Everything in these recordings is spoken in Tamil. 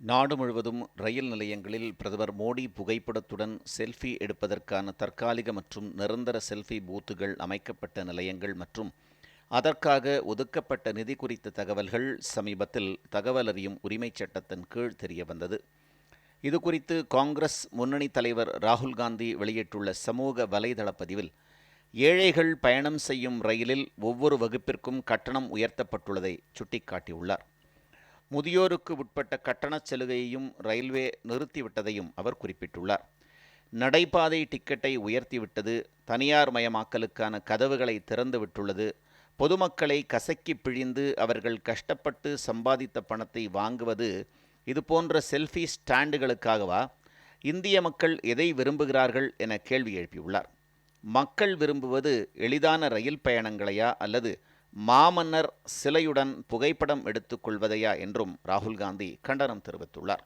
நாடு முழுவதும் ரயில் நிலையங்களில் பிரதமர் மோடி புகைப்படத்துடன் செல்ஃபி எடுப்பதற்கான தற்காலிக மற்றும் நிரந்தர செல்ஃபி பூத்துகள் அமைக்கப்பட்ட நிலையங்கள் மற்றும் அதற்காக ஒதுக்கப்பட்ட நிதி குறித்த தகவல்கள் சமீபத்தில் தகவல் அறியும் உரிமைச் சட்டத்தின் கீழ் தெரியவந்தது இதுகுறித்து காங்கிரஸ் முன்னணி தலைவர் ராகுல் காந்தி வெளியிட்டுள்ள சமூக வலைதள பதிவில் ஏழைகள் பயணம் செய்யும் ரயிலில் ஒவ்வொரு வகுப்பிற்கும் கட்டணம் உயர்த்தப்பட்டுள்ளதை சுட்டிக்காட்டியுள்ளார். முதியோருக்கு உட்பட்ட கட்டணச் சலுகையையும் ரயில்வே நிறுத்திவிட்டதையும் அவர் குறிப்பிட்டுள்ளார். நடைபாதை டிக்கெட்டை உயர்த்திவிட்டது தனியார் மயமாக்கலுக்கான கதவுகளை திறந்துவிட்டுள்ளது பொதுமக்களை கசக்கி பிழிந்து அவர்கள் கஷ்டப்பட்டு சம்பாதித்த பணத்தை வாங்குவது இதுபோன்ற செல்ஃபி ஸ்டாண்டுகளுக்காகவா? இந்திய மக்கள் எதை விரும்புகிறார்கள் என கேள்வி எழுப்பியுள்ளார். மக்கள் விரும்புவது எளிதான ரயில் பயணங்களையா அல்லது மாமன்னர் சிலையுடன் புகைப்படம் எடுத்துக்கொள்வதையா என்றும் ராகுல் காந்தி கண்டனம் தெரிவித்துள்ளார்.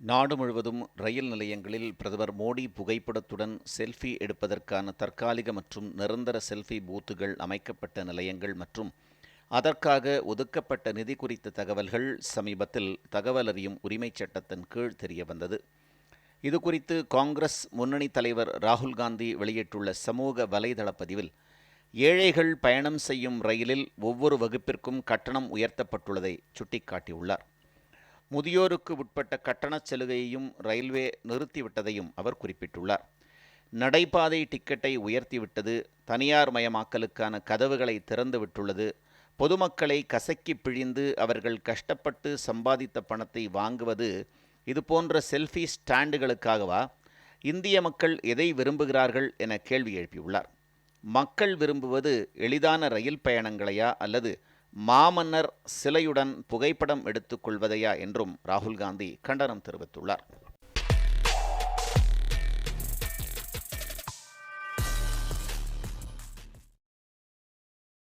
நாடு முழுவதும் ரயில் நிலையங்களில் பிரதமர் மோடி புகைப்படத்துடன் செல்ஃபி எடுப்பதற்கான தற்காலிக மற்றும் நிரந்தர செல்ஃபி பூத்துகள் அமைக்கப்பட்ட நிலையங்கள் மற்றும் அதற்காக ஒதுக்கப்பட்ட நிதி குறித்த தகவல்கள் சமீபத்தில் தகவல் அறியும் உரிமைச் சட்டத்தின் கீழ் தெரியவந்தது. இதுகுறித்து காங்கிரஸ் முன்னணி தலைவர் ராகுல் காந்தி வெளியிட்டுள்ள சமூக வலைதள பதிவில் ஏழைகள் பயணம் செய்யும் ரயிலில் ஒவ்வொரு வகுப்பிற்கும் கட்டணம் உயர்த்தப்பட்டுள்ளதை சுட்டிக்காட்டியுள்ளார். முதியோருக்கு உட்பட்ட கட்டணச் சலுகையையும் ரயில்வே நிறுத்திவிட்டதையும் அவர் குறிப்பிட்டுள்ளார். நடைபாதை டிக்கெட்டை உயர்த்திவிட்டது தனியார் மயமாக்கலுக்கான கதவுகளை திறந்துவிட்டுள்ளது பொதுமக்களை கசக்கி பிழிந்து அவர்கள் கஷ்டப்பட்டு சம்பாதித்த பணத்தை வாங்குவது இதுபோன்ற செல்ஃபி ஸ்டாண்டுகளுக்காகவா? இந்திய மக்கள் எதை விரும்புகிறார்கள் என கேள்வி எழுப்பியுள்ளார். மக்கள் விரும்புவது எளிதான ரயில் பயணங்களையா அல்லது மாமன்னர் சிலையுடன் புகைப்படம் எடுத்துக்கொள்வதையா என்றும் ராகுல் காந்தி கண்டனம் தெரிவித்துள்ளார்.